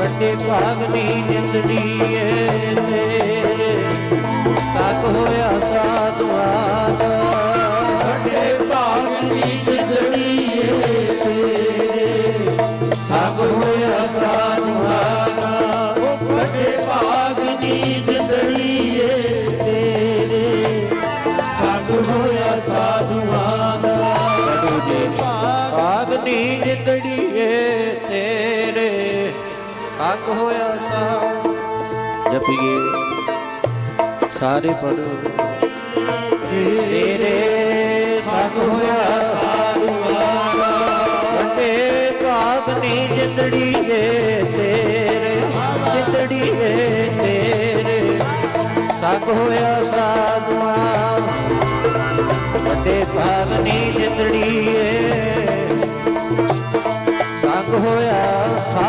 ਵੱਡੇ ਭਾਗਨੀ ਜਿੰਦੜੀਏ ਤੇਰੇ। ਤੱਕ ਹੋਇਆ ਸਾਧੂਆਂ ਦਾ ਵੱਡੇ ਭਾਗ ਦੀ ਜਿੰਦੜੀਏ ਤੇਰੇ। ਸਭ ਹੋਇਆ ਸਾਧੂਆਂ ਦਾ ਵੱਡੇ ਭਾਗ ਦੀ ਜਿੰਦੜੀਏ ਤੇਰੇ। ਸਭ ਹੋਇਆ ਸਾਧੂਆਂ ਦਾ ਵੱਡੇ ਭਾਗਨੀ ਜਿੰਦੜੀਏ ਤੇਰੇ ਤੱਕ ਹੋਇਆ ਸਾ ਜਪੀਏ ਸਾਰੇ ਪੜੋ ਤੇਰੇ ਸਤ ਹੋਇਆ ਵੱਡੇ ਭਾਗਨੀ ਜਿੰਦੜੀਏ ਤੇਰੇ ਜਿੰਦੜੀਏ ਤੇਰੇ। ਸਤ ਹੋਇਆ ਸਾਧੂਆਂ ਵੱਡੇ ਭਾਗਨੀ ਜਿੰਦੜੀਏ ਸੰਗ ਹੋਇਆ ਸਾ